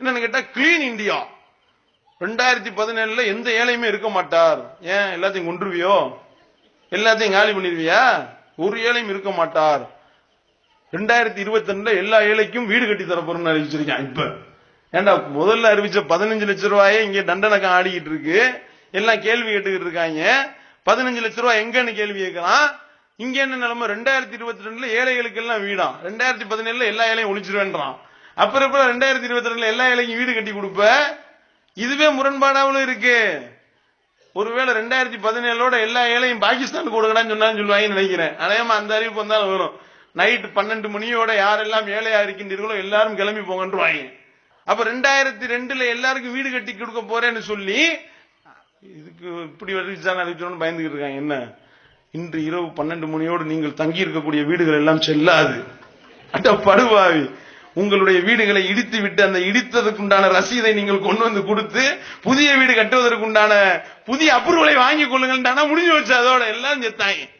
என்னன்னு கேட்டா clean India ரெண்டாயிரத்தி பதினேழுல எந்த ஏழையுமே இருக்க மாட்டார். ஏன்? எல்லாத்தையும் கொன்றுவியோ? எல்லாத்தையும் காலி பண்ணிருவியா? ஒரு ஏழையும் இருக்க மாட்டார். ரெண்டாயிரத்தி இருபத்தி ரெண்டுல எல்லா ஏழைக்கும் வீடு கட்டி தரப்போறோம்னு அறிவிச்சிருக்கான் இப்ப. ஏண்டா முதல்ல அறிவிச்ச பதினஞ்சு லட்சம் ரூபாயே இங்க தண்டனக்கம் ஆடிக்கிட்டு இருக்கு. எல்லாம் கேள்வி கேட்டுக்கிட்டு இருக்காங்க. பதினஞ்சு லட்சம் ரூபாய் எங்கன்னு கேள்வி கேட்கலாம். இங்க என்ன நிலைமை? ரெண்டாயிரத்தி இருபத்தி ரெண்டுல ஏழைகளுக்கு எல்லாம் வீடாம் ரெண்டாயிரத்தி பதினேழுல எல்லா ஏழையும் ஒழிச்சிருவேன்றான். அப்புறம் எப்ப ரெண்டாயிரத்தி இருபத்தி ரெண்டுல எல்லா ஏழைக்கும் வீடு கட்டி கொடுப்ப? இதுவே முரண்பாடாவும் இருக்கு. ஒருவேளை ரெண்டாயிரத்தி பதினேழோட எல்லா ஏழையும் பாகிஸ்தானுக்கு கொடுக்கலாம்னு சொன்னான்னு சொல்லுவாங்கன்னு நினைக்கிறேன். அநேகமா அந்த அறிவிப்பு வந்தாலும் வரும். நைட் பன்னெண்டு மணியோட யாரெல்லாம் ஏழையா இருக்கின்றீர்களோ எல்லாரும் கிளம்பி போங்கன்றுவாங்க அப்ப ரெண்டாயிரத்தி ரெண்டுல எல்லாருக்கும் வீடு கட்டி கொடுக்க போறேன்னு சொல்லி இதுக்கு இப்படி அறிவிச்சாங்க அறிவிச்சோம்னு பயந்துகிட்டு இருக்காங்க. என்ன? இன்று இரவு பன்னெண்டு மணியோடு நீங்கள் தங்கி இருக்கக்கூடிய வீடுகள் எல்லாம் செல்லாது. அட படுவாவி உங்களுடைய வீடுகளை இடித்து விட்டு அந்த இடித்ததுக்குண்டான ரசீதை நீங்கள் கொண்டு வந்து கொடுத்து புதிய வீடு கட்டுவதற்குண்டான புதிய அப்ரூவலை வாங்கி கொள்ளுங்கள் முடிஞ்சு வச்சு அதோட எல்லாம் செத்தாங்க